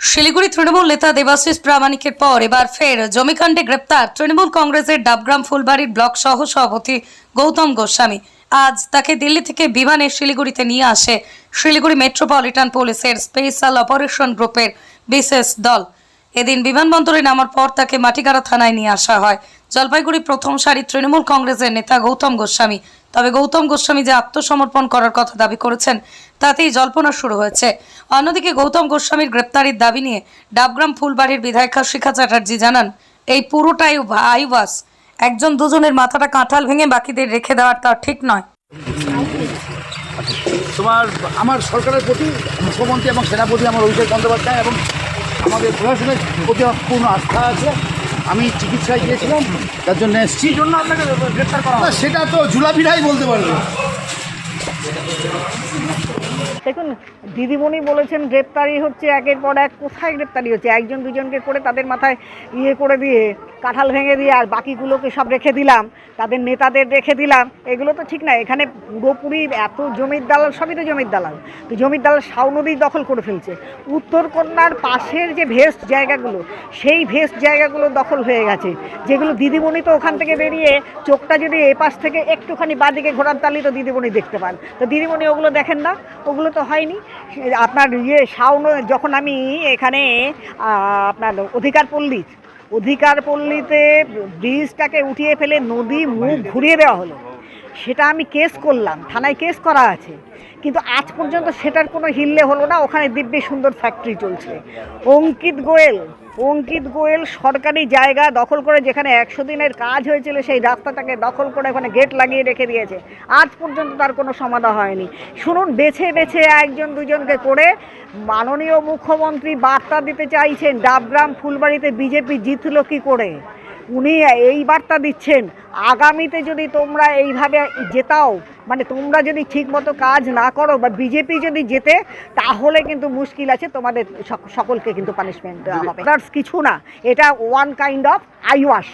শিলিগুড়ি তৃণমূল নেতা দেবাশিস প্রামাণিকের পর এবার ফের জমিকাণ্ডে গ্রেপ্তার। তৃণমূল কংগ্রেসের ডাবগ্রাম ফুলবাড়ির ব্লক সহ সভাপতি গৌতম গোস্বামী। আজ তাকে দিল্লি থেকে বিমানে শিলিগুড়িতে নিয়ে আসে শিলিগুড়ি মেট্রোপলিটন পুলিশের স্পেশাল অপারেশন গ্রুপের বিশেষ দল। এদিন বিমানবন্দরে নামার পর তাকে মাটিগাড়া থানায় নিয়ে আসা হয়। জলপাইগুড়ি প্রথম সারি তৃণমূল কংগ্রেসের নেতা গৌতম গোস্বামী। তবে গৌতম গোস্বামী যে আত্মসমর্পণ করার কথা দাবি করেছেন, তাতেই জল্পনা শুরু হয়েছে। অন্যদিকে গৌতম গোস্বামীর গ্রেপ্তারির দাবি নিয়ে ডাবগ্রাম ফুলবাড়ির বিধায়িকা শিখা চ্যাটার্জি জানান, এই পুরোটাই আইওয়াস একজন দুজনের মাথাটা কাঁঠাল ভেঙে বাকিদের রেখে দেওয়াটা ঠিক নয়। তোমার, আমার সরকারের প্রতি মুখ্যমন্ত্রী এবং সেনাপতি আমার অভিষেক বন্দ্যোপাধ্যায় এবং আমাদের প্রশাসনের প্রতি পূর্ণ আস্থা আছে। আমি চিকিৎসায় গিয়েছিলাম তার জন্য এসছি। জন্য আপনাকে গ্রেফতার করা সেটা তো জুলাপিরাই বলতে পারবে। দেখুন, দিদিমণি বলেছেন গ্রেপ্তারি হচ্ছে একের পর এক। কোথায় গ্রেপ্তারি হচ্ছে? একজন, দুজনকে করে তাদের মাথায় ইয়ে করে দিয়ে, কাঁঠাল ভেঙে দিয়ে আর বাকিগুলোকে সব রেখে দিলাম, তাদের নেতাদের রেখে দিলাম। এগুলো তো ঠিক না, এখানে পুরোপুরি এত জমির দালাল, সবই তো জমির দালাল। তো জমির দালাল শাও নদী দখল করে ফেলছে। উত্তরকন্যার পাশের যে ভেস্ট জায়গাগুলো, সেই ভেস্ট জায়গাগুলো দখল হয়ে গেছে। যেগুলো দিদিমণি তো ওখান থেকে বেরিয়ে চোখটা যদি এপাশ থেকে একটুখানি বাদিকে ঘোরার তালি তো দিদিমণি দেখতে পান। তো দিদিমণি ওগুলো দেখেন না, ওগুলো তো হয়নি। আপনার ইয়ে শাওন, যখন আমি এখানে আপনার অধিকার পল্লী অধিকার পল্লীতে ব্রিজটাকে উঠিয়ে ফেলে নদী মুখ ঘুরিয়ে দেওয়া হলো। সেটা আমি কেস করলাম, থানায় কেস করা আছে। কিন্তু আজ পর্যন্ত সেটার কোনো হিললে হলো না, ওখানে দিব্যি সুন্দর ফ্যাক্টরি চলছে। অঙ্কিত গোয়েল অঙ্কিত গোয়েল সরকারি জায়গা দখল করে যেখানে একশো দিনের কাজ হয়েছিল, সেই রাস্তাটাকে দখল করে ওখানে গেট লাগিয়ে রেখে দিয়েছে। আজ পর্যন্ত তার কোনো সমাধা হয়নি। শুনুন, বেছে বেছে একজন, দুজনকে করে মাননীয় মুখ্যমন্ত্রী বার্তা দিতে চাইছেন, ডাবগ্রাম ফুলবাড়িতে বিজেপি জিতল কী করে? উনি এই বার্তা দিচ্ছেন আগামীতে যদি তোমরা এইভাবে জেতাও মানে তোমরা যদি ঠিকমতো কাজ না করো বা বিজেপি যদি জেতে তাহলে কিন্তু মুশকিল আছে তোমাদের সকলকে কিন্তু পানিশমেন্ট দেওয়া হবে। কিছু না এটা ওয়ান কাইন্ড অফ আইওয়াশ।